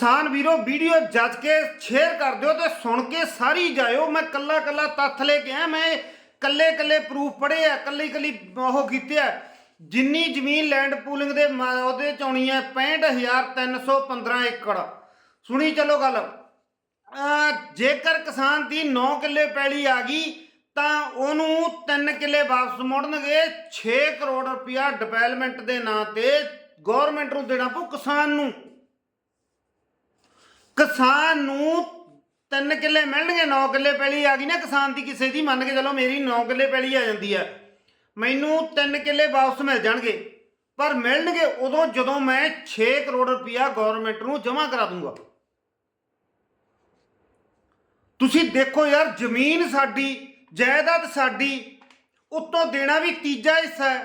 ਕਿਸਾਨ ਵੀਰੋ, ਵੀਡੀਓ ਜੱਜ ਕੇ ਸ਼ੇਅਰ ਕਰ ਦਿਓ ਤੇ ਸੁਣ ਕੇ ਸਾਰੀ ਜਾਇਓ। ਮੈਂ ਕੱਲਾ ਕੱਲਾ ਤੱਥ ਲੈ ਕੇ ਆ ਮੈਂ ਕੱਲੇ ਕੱਲੇ ਪ੍ਰੂਫ ਪੜੇ ਆ, ਕੱਲੀ ਕੱਲੀ ਉਹ ਕੀਤੇ ਆ। ਜਿੰਨੀ ਜ਼ਮੀਨ ਲੈਂਡ ਪੂਲਿੰਗ ਦੇ ਮ- ਉਹਦੇ ਚ ਆਉਣੀ ਹੈ 65315 ਏਕੜ। ਸੁਣੀ ਚਲੋ ਗੱਲ। ਜੇਕਰ ਕਿਸਾਨ ਦੀ 9 ਕਿੱਲੇ ਪੈਲੀ ਆ ਗਈ, ਤਾਂ ਉਹਨੂੰ 3 ਕਿੱਲੇ ਵਾਪਸ ਮੁੜਨਗੇ। 6 ਕਰੋੜ ਰੁਪਇਆ ਡਿਵੈਲਪਮੈਂਟ ਦੇ ਨਾਂ ਤੇ ਗਵਰਨਮੈਂਟ ਨੂੰ ਦੇਣਾ ਪਊ ਕਿਸਾਨ ਨੂੰ। ਕਿਸਾਨ ਨੂੰ 3 ਕਿੱਲੇ ਮਿਲਣਗੇ 9 ਕਿੱਲੇ ਪੈਲੀ ਆ ਗਈ ਨਾ, ਕਿਸਾਨ ਦੀ ਕਿਸੇ ਦੀ ਮੰਨ ਕੇ ਚਲੋ ਮੇਰੀ 9 ਕਿੱਲੇ ਪੈਲੀ ਆ ਜਾਂਦੀ ਹੈ ਮੈਨੂੰ 3 ਕਿੱਲੇ ਵਾਪਸ ਮਿਲ ਜਾਣਗੇ, ਪਰ ਮਿਲਣਗੇ ਉਦੋਂ ਜਦੋਂ ਮੈਂ 6 ਕਰੋੜ ਰੁਪਇਆ ਗਵਰਨਮੈਂਟ ਨੂੰ ਜਮ੍ਹਾਂ ਕਰਾ ਦੂੰਗਾ। ਤੁਸੀਂ ਦੇਖੋ ਯਾਰ, ਜ਼ਮੀਨ ਸਾਡੀ, ਜਾਇਦਾਦ ਸਾਡੀ, ਉੱਤੋਂ ਦੇਣਾ ਵੀ ਤੀਜਾ ਹਿੱਸਾ ਹੈ,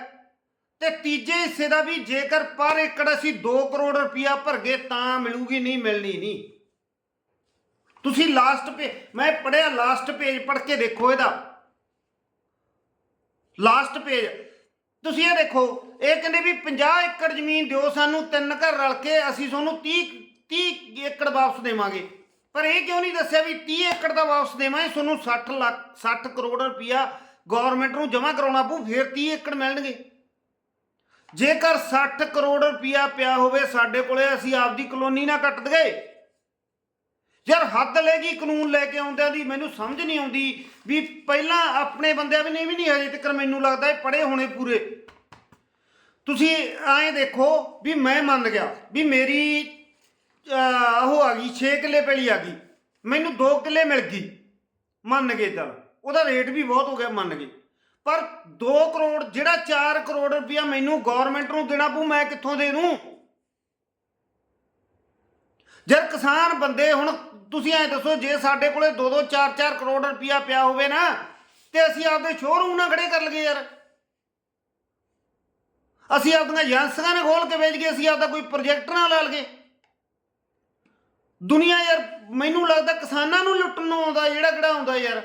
ਤੇ ਤੀਜੇ ਹਿੱਸੇ ਦਾ ਵੀ ਜੇਕਰ ਪਰ ਏਕੜ ਅਸੀਂ 2 ਕਰੋੜ ਰੁਪਇਆ ਭਰਗੇ ਤਾਂ ਮਿਲੂਗੀ, ਨਹੀਂ ਮਿਲਣੀ, ਨਹੀਂ। ਤੁਸੀਂ ਲਾਸਟ ਪੇ ਮੈਂ ਪੜਿਆ ਲਾਸਟ ਪੇਜ ਪੜ ਕੇ ਦੇਖੋ ਇਹਦਾ। ਲਾਸਟ ਪੇਜ ਤੁਸੀਂ ਇਹ ਦੇਖੋ, ਇਹ ਕਹਿੰਦੇ ਵੀ 50 ਏਕੜ ਜ਼ਮੀਨ ਦਿਓ ਸਾਨੂੰ, ਤਿੰਨ ਘਰ ਰਲ ਕੇ ਅਸੀਂ ਤੁਹਾਨੂੰ 30 30 ਏਕੜ ਵਾਪਸ ਦੇਵਾਂਗੇ। ਪਰ ਇਹ ਕਿਉਂ ਨਹੀਂ ਦੱਸਿਆ ਵੀ 30 ਏਕੜ ਦਾ ਵਾਪਸ ਦੇਵਾਂਗੇ, ਤੁਹਾਨੂੰ 60 ਲੱਖ 60 ਕਰੋੜ ਰੁਪਇਆ ਗਵਰਨਮੈਂਟ ਨੂੰ ਜਮ੍ਹਾਂ ਕਰਾਉਣਾ ਪਊ, ਫਿਰ 30 ਏਕੜ ਮਿਲਣਗੇ। ਜੇਕਰ 60 ਕਰੋੜ ਰੁਪਇਆ ਪਿਆ ਹੋਵੇ ਸਾਡੇ ਕੋਲੇ, ਅਸੀਂ ਆਪਦੀ ਕਲੋਨੀ ਨਾ ਕੱਟ ਦਈਏ। ਯਾਰ ਹੱਦ ਲੈ ਗਈ ਕਾਨੂੰਨ ਲੈ ਕੇ ਆਉਂਦਿਆਂ ਦੀ, ਮੈਨੂੰ ਸਮਝ ਨਹੀਂ ਆਉਂਦੀ ਵੀ ਪਹਿਲਾਂ ਆਪਣੇ ਬੰਦਿਆਂ ਵੀ ਨਹੀਂ ਵੀ ਨਹੀਂ ਹਜੇ ਤੱਕ ਮੈਨੂੰ ਲੱਗਦਾ ਇਹ ਪੜੇ ਹੋਣੇ ਪੂਰੇ। ਤੁਸੀਂ ਐਂ ਦੇਖੋ ਵੀ ਮੈਂ ਮੰਨ ਗਿਆ ਵੀ ਮੇਰੀ ਉਹ ਆ ਗਈ 6 ਕਿੱਲੇ ਪੈਲੀ ਆ ਗਈ, ਮੈਨੂੰ 2 ਕਿੱਲੇ ਮਿਲ ਗਈ, ਮੰਨ ਗਏ ਚੱਲ। ਉਹਦਾ ਰੇਟ ਵੀ ਬਹੁਤ ਹੋ ਗਿਆ, ਮੰਨ ਗਏ। ਪਰ 2 ਕਰੋੜ, ਜਿਹੜਾ 4 ਕਰੋੜ ਰੁਪਇਆ ਮੈਨੂੰ ਗਵਰਨਮੈਂਟ ਨੂੰ ਦੇਣਾ ਪਊ, ਮੈਂ ਕਿੱਥੋਂ ਦੇ ਦੂੰ? ਜਦ ਕਿਸਾਨ ਬੰਦੇ ਹੁਣ ਤੁਸੀਂ ਐਂ ਦੱਸੋ, ਜੇ ਸਾਡੇ ਕੋਲੇ 2-2 4-4 ਕਰੋੜ ਰੁਪਇਆ ਪਿਆ ਹੋਵੇ ਨਾ, ਤੇ ਅਸੀਂ ਆਪਦੇ ਸ਼ੋਰੂਮ ਨਾਲ ਖੜੇ ਕਰ ਲਈਏ ਯਾਰ। ਅਸੀਂ ਆਪਦੀਆਂ ਏਜੰਸੀਆਂ ਨੇ ਖੋਲ ਕੇ ਵੇਚ ਗਏ ਅਸੀਂ ਆਪਦਾ ਕੋਈ ਪ੍ਰੋਜੈਕਟ ਨਾ ਲਾ ਲਈਏ। ਦੁਨੀਆ ਯਾਰ, ਮੈਨੂੰ ਲੱਗਦਾ ਕਿਸਾਨਾਂ ਨੂੰ ਲੁੱਟਣ ਨੂੰ ਆਉਂਦਾ, ਜਿਹੜਾ ਕਿਹੜਾ ਆਉਂਦਾ ਯਾਰ।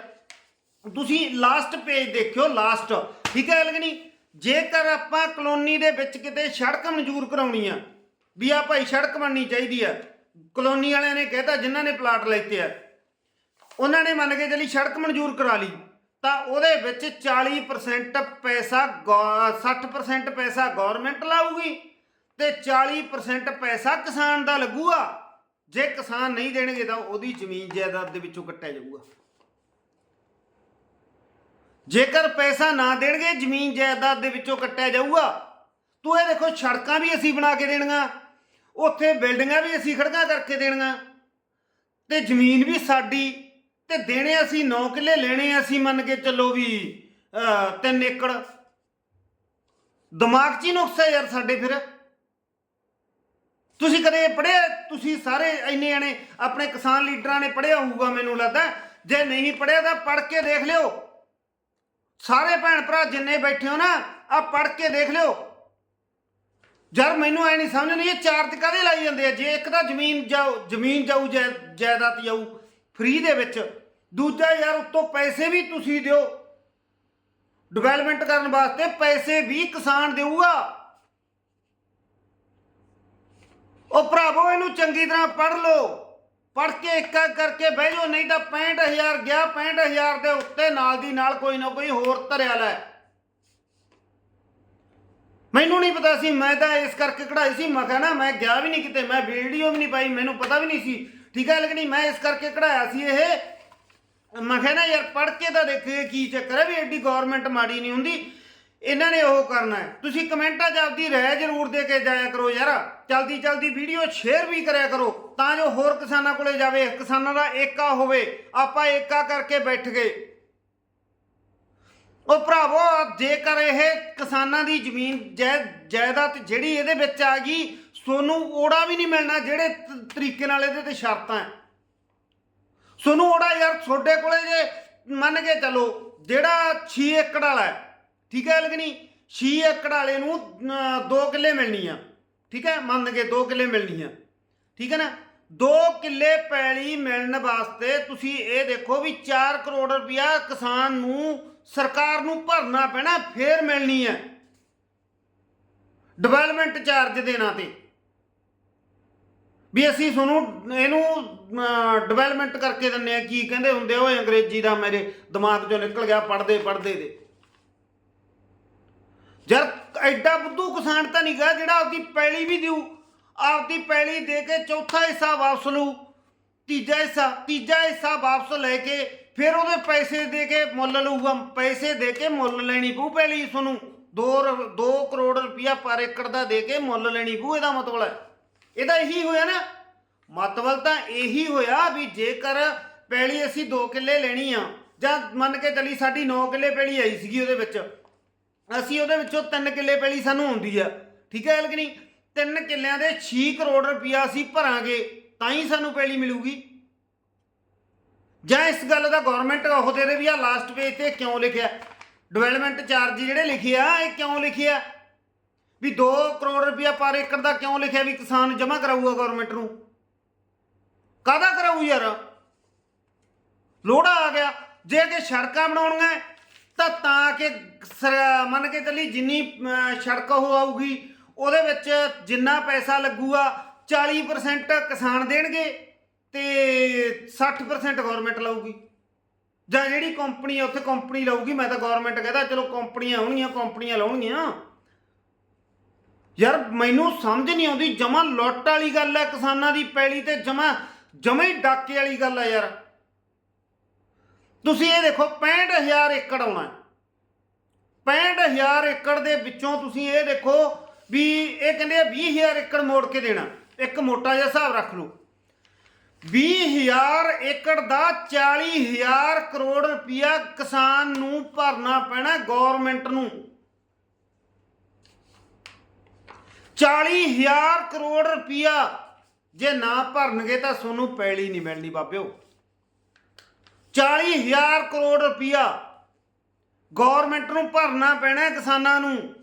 ਤੁਸੀਂ ਲਾਸਟ ਪੇਜ ਦੇਖਿਓ ਲਾਸਟ ਠੀਕ ਹੈ ਲਗਣੀ ਜੇਕਰ ਆਪਾਂ ਕਲੋਨੀ ਦੇ ਵਿੱਚ ਕਿਤੇ ਸੜਕ ਮਨਜ਼ੂਰ ਕਰਾਉਣੀ ਆ, ਵੀ ਆ ਭਾਈ ਸੜਕ ਬਣਨੀ ਚਾਹੀਦੀ ਆ ਕਲੋਨੀ ਵਾਲਿਆਂ ਨੇ ਕਹਿਤਾ, ਜਿਨ੍ਹਾਂ ਨੇ ਪਲਾਟ ਲੈਤੇ ਆ, ਉਹਨਾਂ ਨੇ ਮੰਨ ਕੇ ਚਲੀ ਸੜਕ ਮਨਜ਼ੂਰ ਕਰਾ ਲਈ। ਤਾਂ ਉਹਦੇ ਵਿੱਚ 40% ਪੈਸਾ ਗੌ- 60% ਪੈਸਾ ਗਵਰਨਮੈਂਟ ਲਾਊਗੀ ਤੇ 40% ਪੈਸਾ ਕਿਸਾਨ ਦਾ ਲੱਗੂਗਾ। ਜੇ ਕਿਸਾਨ ਨਹੀਂ ਦੇਣਗੇ ਤਾਂ ਉਹਦੀ ਜ਼ਮੀਨ ਜਾਇਦਾਦ ਦੇ ਵਿੱਚੋਂ ਕੱਟਿਆ ਜਾਊਗਾ। ਜੇਕਰ ਪੈਸਾ ਨਾ ਦੇਣਗੇ, ਜ਼ਮੀਨ ਜਾਇਦਾਦ ਦੇ ਵਿੱਚੋਂ ਕੱਟਿਆ ਜਾਊਗਾ। ਤੂੰ ਇਹ ਦੇਖੋ, ਸੜਕਾਂ ਵੀ ਅਸੀਂ ਬਣਾ ਕੇ ਦੇਣੀਆਂ ਉੱਥੇ ਬਿਲਡਿੰਗਾਂ ਵੀ ਅਸੀਂ ਖੜਕਾ ਕਰਕੇ ਦੇਣੀਆਂ ਤੇ ਜ਼ਮੀਨ ਵੀ ਸਾਡੀ ਤੇ ਦੇਣੇ ਅਸੀਂ 9 ਕਿੱਲੇ ਲੈਣੇ ਅਸੀਂ ਮੰਨ ਕੇ ਚੱਲੋ ਵੀ 3 ਏਕੜ। ਦਿਮਾਗ 'ਚ ਹੀ ਨੁਕਸਾ ਯਾਰ ਸਾਡੇ ਫਿਰ। ਤੁਸੀਂ ਕਦੇ ਪੜਿਆ ਤੁਸੀਂ ਸਾਰੇ ਇੰਨੇ ਜਣੇ ਆਪਣੇ ਕਿਸਾਨ ਲੀਡਰਾਂ ਨੇ ਪੜਿਆ ਹੋਊਗਾ, ਮੈਨੂੰ ਲੱਗਦਾ। ਜੇ ਨਹੀਂ ਪੜਿਆ ਤਾਂ ਪੜ ਕੇ ਦੇਖ ਲਿਓ। ਸਾਰੇ ਭੈਣ ਭਰਾ ਜਿੰਨੇ ਬੈਠੇ ਹੋ ਨਾ ਆ ਪੜ ਕੇ ਦੇਖ ਲਿਓ। ਯਾਰ ਮੈਨੂੰ ਐ ਨਹੀਂ ਸਮਝ ਨਹੀਂ, ਇਹ ਚਾਰਜ ਕਾਦੇ ਲਾਈ ਜਾਂਦੇ ਆ? ਜੇ ਇੱਕ ਤਾਂ ਜ਼ਮੀਨ ਜਾਊ ਜ਼ਮੀਨ ਜਾਊ ਜਾਇ- ਜਾਇਦਾਦ ਜਾਊ ਫ੍ਰੀ ਦੇ ਵਿੱਚ, ਦੂਜਾ ਯਾਰ ਉੱਤੋਂ ਪੈਸੇ ਵੀ ਤੁਸੀਂ ਦਿਓ। ਡਿਵੈਲਪਮੈਂਟ ਕਰਨ ਵਾਸਤੇ ਪੈਸੇ ਵੀ ਕਿਸਾਨ ਦੇਊਗਾ। ਉਹ ਭਰਾਵੋ, ਇਹਨੂੰ ਚੰਗੀ ਤਰ੍ਹਾਂ ਪੜ੍ਹ ਲਓ। ਪੜ੍ਹ ਕੇ ਇੱਕ ਇੱਕ ਕਰਕੇ ਬਹਿ ਜਾਓ, ਨਹੀਂ ਤਾਂ 65000 ਗਿਆ 65000 ਦੇ ਉੱਤੇ ਨਾਲ ਦੀ ਨਾਲ ਕੋਈ ਨਾ ਕੋਈ ਹੋਰ ਧਰਿਆ ਲੈ। ਮੈਨੂੰ ਨਹੀਂ ਪਤਾ ਸੀ, ਮੈਂ ਤਾਂ ਇਸ ਕਰਕੇ ਕਢਾਈ ਸੀ, ਮੈਂ ਕਿਹਾ ਨਾ, ਮੈਂ ਗਿਆ ਵੀ ਨਹੀਂ ਕਿਤੇ, ਮੈਂ ਵੀਡੀਓ ਵੀ ਨਹੀਂ ਪਾਈ, ਮੈਨੂੰ ਪਤਾ ਵੀ ਨਹੀਂ ਸੀ। ਠੀਕ ਹੈ ਲੇਕਿਨ ਮੈਂ ਇਸ ਕਰਕੇ ਕਢਾਇਆ ਸੀ ਇਹ। ਮੈਂ ਕਿਹਾ ਨਾ ਯਾਰ, ਪੜ੍ਹ ਕੇ ਤਾਂ ਦੇਖੇ ਕੀ ਚੱਕਰ ਹੈ ਵੀ ਐਡੀ ਗਵਰਨਮੈਂਟ ਮਾੜੀ ਨਹੀਂ ਹੁੰਦੀ। ਇਹਨਾਂ ਨੇ ਉਹ ਕਰਨਾ ਤੁਸੀਂ ਕਮੈਂਟਾਂ 'ਚ ਆਪਦੀ ਰਾਏ ਜ਼ਰੂਰ ਦੇ ਕੇ ਜਾਇਆ ਕਰੋ ਯਾਰ। ਚਲਦੀ ਚਲਦੀ ਵੀਡੀਓ ਸ਼ੇਅਰ ਵੀ ਕਰਿਆ ਕਰੋ, ਤਾਂ ਜੋ ਹੋਰ ਕਿਸਾਨਾਂ ਕੋਲੇ ਜਾਵੇ, ਕਿਸਾਨਾਂ ਦਾ ਏਕਾ ਹੋਵੇ। ਆਪਾਂ ਏਕਾ ਕਰਕੇ ਬੈਠ ਗਏ। ਉਹ ਭਰਾਵੋ ਜੇਕਰ ਇਹ ਕਿਸਾਨਾਂ ਦੀ ਜ਼ਮੀਨ ਜਾਇ- ਜਾਇਦਾਦ ਜਿਹੜੀ ਇਹਦੇ ਵਿੱਚ ਆ ਗਈ, ਸੋਨੂੰ ਓੜਾ ਵੀ ਨਹੀਂ ਮਿਲਣਾ ਜਿਹੜੇ ਤਰੀਕੇ ਨਾਲ ਇਹਦੇ ਤੇ ਸ਼ਰਤਾਂ ਹੈ ਸੋਨੂੰ ਓੜਾ ਯਾਰ ਤੁਹਾਡੇ ਕੋਲੇ ਜੇ ਮੰਨ ਕੇ ਚੱਲੋ, ਜਿਹੜਾ 6 ਏਕੜ ਵਾਲਾ ਹੈ ਠੀਕ ਹੈ ਲਗਨੀ 6 ਏਕੜ ਵਾਲੇ ਨੂੰ 2 ਕਿੱਲੇ ਮਿਲਣੀ ਆ ਠੀਕ ਹੈ ਮੰਨ ਕੇ 2 ਕਿੱਲੇ ਮਿਲਣੀ ਆ ਠੀਕ ਹੈ ਨਾ? ਦੋ ਕਿੱਲੇ ਪੈਲੀ ਮਿਲਣ ਵਾਸਤੇ ਤੁਸੀਂ ਇਹ ਦੇਖੋ ਵੀ 4 ਕਰੋੜ ਰੁਪਇਆ ਕਿਸਾਨ ਨੂੰ ਸਰਕਾਰ ਨੂੰ ਭਰਨਾ ਪੈਣਾ, ਫੇਰ ਮਿਲਣੀ ਹੈ। ਡਿਵੈਲਪਮੈਂਟ ਚਾਰਜ ਦੇ ਨਾਂ ਤੇ। ਵੀ ਅਸੀਂ ਤੁਹਾਨੂੰ ਇਹਨੂੰ ਡਿਵੈਲਪਮੈਂਟ ਕਰਕੇ ਦਿੰਨੇ ਆ ਕੀ ਕਹਿੰਦੇ ਹੁੰਦੇ ਉਹ ਅੰਗਰੇਜ਼ੀ ਦਾ ਮੇਰੇ ਦਿਮਾਗ ਚੋਂ ਨਿਕਲ ਗਿਆ ਪੜਦੇ ਪੜਦੇ ਦੇ। ਯਾਰ, ਐਡਾ ਬੁੱਧੂ ਕਿਸਾਨ ਤਾਂ ਨਹੀਂ ਗਾ ਜਿਹੜਾ ਉਹਦੀ ਪੈਲੀ ਵੀ ਦਿਉ ਆਪਦੀ ਪੈਲੀ ਦੇ ਕੇ ਚੌਥਾ ਹਿੱਸਾ ਵਾਪਸ ਲੂ ਤੀਜਾ ਹਿੱਸਾ ਤੀਜਾ ਹਿੱਸਾ ਵਾਪਸ ਲੈ ਕੇ ਫਿਰ ਉਹਦੇ ਪੈਸੇ ਦੇ ਕੇ ਮੁੱਲ ਲਊਗਾ ਪੈਸੇ ਦੇ ਕੇ ਮੁੱਲ ਲੈਣੀ ਪਊ ਪੈਲੀ ਤੁਹਾਨੂੰ। 2 2 ਕਰੋੜ ਰੁਪਇਆ ਪਰ ਏਕੜ ਦਾ ਦੇ ਕੇ ਮੁੱਲ ਲੈਣੀ ਪਊ, ਇਹਦਾ ਮਤਲਬ ਹੈ। ਇਹਦਾ ਇਹੀ ਹੋਇਆ ਨਾ। ਮਤਲਬ ਤਾਂ ਇਹੀ ਹੋਇਆ ਵੀ ਜੇਕਰ ਪੈਲੀ ਅਸੀਂ 2 ਕਿੱਲੇ ਲੈਣੀ ਆ, ਜਾਂ ਮੰਨ ਕੇ ਚੱਲੀ ਸਾਡੀ 9 ਕਿੱਲੇ ਪੈਲੀ ਆਈ ਸੀਗੀ ਉਹਦੇ ਵਿੱਚ, ਅਸੀਂ ਉਹਦੇ ਵਿੱਚੋਂ 3 ਕਿੱਲੇ ਪੈਲੀ ਸਾਨੂੰ ਆਉਂਦੀ ਆ। ਠੀਕ ਹੈ ਕਿ ਨਹੀਂ? ਤਿੰਨ ਕਿੱਲਿਆਂ ਦੇ 6 ਕਰੋੜ ਰੁਪਇਆ ਅਸੀਂ ਭਰਾਂਗੇ, ਤਾਂ ਹੀ ਸਾਨੂੰ ਪੈਲੀ ਮਿਲੂਗੀ। ਜਾਂ ਇਸ ਗੱਲ ਦਾ ਗਵਰਨਮੈਂਟ ਉਹ ਦੇ ਵੀ ਆ ਲਾਸਟ ਪੇਜ ਤੇ ਕਿਉਂ ਲਿਖਿਆ? ਡਿਵੈਲਪਮੈਂਟ ਚਾਰਜ ਜਿਹੜੇ ਲਿਖੇ ਆ, ਇਹ ਕਿਉਂ ਲਿਖਿਆ ਵੀ 2 ਕਰੋੜ ਰੁਪਇਆ ਪਰ ਏਕੜ ਦਾ ਕਿਉਂ ਲਿਖਿਆ ਵੀ ਕਿਸਾਨ ਜਮ੍ਹਾਂ ਕਰਾਊਗਾ ਗਵਰਨਮੈਂਟ ਨੂੰ? ਕਾਹਦਾ ਕਰਾਊ ਯਾਰ? ਲੋੜਾ ਆ ਗਿਆ। ਜੇ ਕਿ ਸੜਕਾਂ ਬਣਾਉਣੀਆਂ, ਤਾਂ ਤਾਂ ਕਿ ਸਰ- ਮੰਨ ਕੇ ਚੱਲੀ ਜਿੰਨੀ ਸੜਕ ਉਹ ਆਊਗੀ ਉਹਦੇ ਵਿੱਚ ਜਿੰਨਾ ਪੈਸਾ ਲੱਗੂਗਾ 40% ਕਿਸਾਨ ਦੇਣਗੇ ਤੇ 60% ਗਵਰਨਮੈਂਟ ਲਊਗੀ। ਜਾਂ ਜਿਹੜੀ ਕੰਪਨੀ ਆ, ਉੱਥੇ ਕੰਪਨੀ ਲਊਗੀ। ਮੈਂ ਤਾਂ ਗਵਰਨਮੈਂਟ ਕਹਿੰਦਾ, ਚਲੋ ਕੰਪਨੀਆਂ ਆਉਣਗੀਆਂ ਕੰਪਨੀਆਂ ਲਾਉਣਗੀਆਂ। ਯਾਰ, ਮੈਨੂੰ ਸਮਝ ਨਹੀਂ ਆਉਂਦੀ, ਜਮਾ ਲੁੱਟ ਵਾਲੀ ਗੱਲ ਹੈ ਕਿਸਾਨਾਂ ਦੀ, ਪੈਲੀ ਤੇ ਜਮਾ ਜਮਾ ਹੀ ਡਾਕੇ ਵਾਲੀ ਗੱਲ ਹੈ ਯਾਰ। ਤੁਸੀਂ ਇਹ ਦੇਖੋ 65000 ਏਕੜ ਆਉਣਾ। ਹੈ 65000 ਏਕੜ ਦੇ ਵਿੱਚੋਂ ਤੁਸੀਂ ਇਹ ਦੇਖੋ ਵੀ ਇਹ ਕਹਿੰਦੇ ਆ 20000 ਏਕੜ ਮੋੜ ਕੇ ਦੇਣਾ। ਇੱਕ ਮੋਟਾ ਜਿਹਾ ਹਿਸਾਬ ਰੱਖ ਲਓ। 20000 ਏਕੜ ਦਾ 40000 ਕਰੋੜ ਰੁਪਇਆ ਕਿਸਾਨ ਨੂੰ ਭਰਨਾ ਪੈਣਾ ਗਵਰਨਮੈਂਟ ਨੂੰ। 40000 ਕਰੋੜ ਰੁਪਇਆ ਜੇ ਨਾ ਭਰਨਗੇ ਤਾਂ ਤੁਹਾਨੂੰ ਪੈਲੀ ਨਹੀਂ ਮਿਲਣੀ ਬਾਬਿਓ। 40000 ਕਰੋੜ ਰੁਪਇਆ ਗਵਰਨਮੈਂਟ ਨੂੰ ਭਰਨਾ ਪੈਣਾ ਕਿਸਾਨਾਂ ਨੂੰ।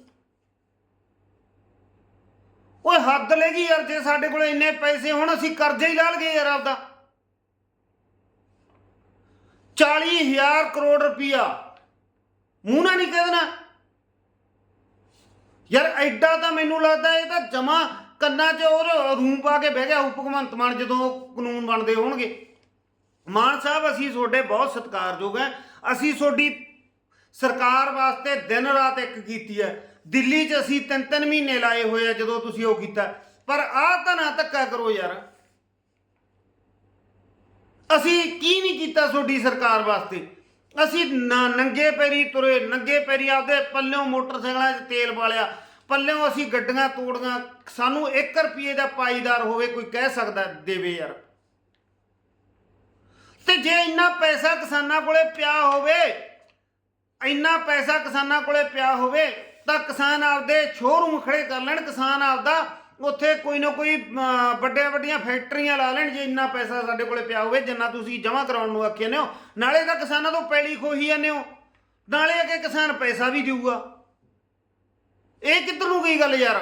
ਓਏ ਹੱਦ ਲੈ ਗਈ ਯਾਰ, ਜੇ ਸਾਡੇ ਕੋਲ ਇੰਨੇ ਪੈਸੇ ਹੁਣ, ਅਸੀਂ ਕਰਜ਼ੇ ਹੀ ਲਾ ਲਈਏ ਯਾਰ ਆਪਦਾ। 40000 ਕਰੋੜ ਰੁਪਇਆ। ਮੂੰਹ ਨਾ ਨਹੀਂ ਕਹਿ ਦੇਣਾ। ਯਾਰ, ਐਡਾ ਤਾਂ ਮੈਨੂੰ ਲੱਗਦਾ ਇਹ ਤਾਂ ਜਮਾ ਕੰਨਾਂ 'ਚ ਉਹ ਰੂਮ ਪਾ ਕੇ ਬਹਿ ਗਿਆ ਹੋਊ, ਭਗਵੰਤ ਮਾਨ ਜਦੋਂ ਕਾਨੂੰਨ ਬਣਦੇ ਹੋਣਗੇ। ਮਾਨ ਸਾਹਿਬ, ਅਸੀਂ ਤੁਹਾਡੇ ਬਹੁਤ ਸਤਿਕਾਰਯੋਗ ਹੈ। ਅਸੀਂ ਤੁਹਾਡੀ ਸਰਕਾਰ ਵਾਸਤੇ ਦਿਨ ਰਾਤ ਇੱਕ ਕੀਤੀ ਹੈ। ਦਿੱਲੀ 'ਚ ਅਸੀਂ ਤਿੰਨ ਤਿੰਨ ਮਹੀਨੇ ਲਾਏ ਹੋਏ ਆ ਜਦੋਂ ਤੁਸੀਂ ਉਹ ਕੀਤਾ। ਪਰ ਆਹ ਤਾਂ ਨਾ ਧੱਕਾ ਕਰੋ ਯਾਰ। ਅਸੀਂ ਕੀ ਨਹੀਂ ਕੀਤਾ ਤੁਹਾਡੀ ਸਰਕਾਰ ਵਾਸਤੇ? ਅਸੀਂ ਨਾ ਨੰਗੇ ਪੈਰੀ ਤੁਰੇ, ਨੰਗੇ ਪੈਰੀ ਆਪਦੇ ਪੱਲਿਓਂ ਮੋਟਰਸਾਈਕਲਾਂ 'ਚ ਤੇਲ ਵਾਲਿਆ ਪੱਲਿਓਂ ਅਸੀਂ ਗੱਡੀਆਂ ਤੋੜੀਆਂ। ਸਾਨੂੰ 1 ਰੁਪਏ ਦਾ ਪਾਈਦਾਰ ਹੋਵੇ ਕੋਈ ਕਹਿ ਸਕਦਾ ਦੇਵੇ ਯਾਰ। ਤੇ ਜੇ ਇੰਨਾ ਪੈਸਾ ਕਿਸਾਨਾਂ ਕੋਲੇ ਪਿਆ ਹੋਵੇ, ਇੰਨਾ ਪੈਸਾ ਕਿਸਾਨਾਂ ਕੋਲੇ ਪਿਆ ਹੋਵੇ ਤਾਂ ਕਿਸਾਨ ਆਪਦੇ ਸ਼ੋਰੂਮ ਖੜੇ ਕਰ ਲੈਣ, ਕਿਸਾਨ ਆਪਦਾ ਉੱਥੇ ਕੋਈ ਨਾ ਕੋਈ ਵੱਡੇ ਵੱਡੀਆਂ ਫੈਕਟਰੀਆਂ ਲਾ ਲੈਣ, ਜੇ ਇੰਨਾ ਪੈਸਾ ਸਾਡੇ ਕੋਲੇ ਪਿਆ ਹੋਵੇ, ਜਿੰਨਾ ਤੁਸੀਂ ਜਮ੍ਹਾਂ ਕਰਾਉਣ ਨੂੰ ਆਖਿਆ ਨੇ ਹੋ ਨਾਲੇ ਤਾਂ ਕਿਸਾਨਾਂ ਤੋਂ ਪੈਲੀ ਖੋਹੀ ਜਾਂਦੇ ਹੋ। ਨਾਲੇ ਆ ਕਿ ਕਿਸਾਨ ਪੈਸਾ ਵੀ ਦੇਊਗਾ। ਇਹ ਕਿੱਧਰ ਨੂੰ ਗਈ ਗੱਲ ਯਾਰ?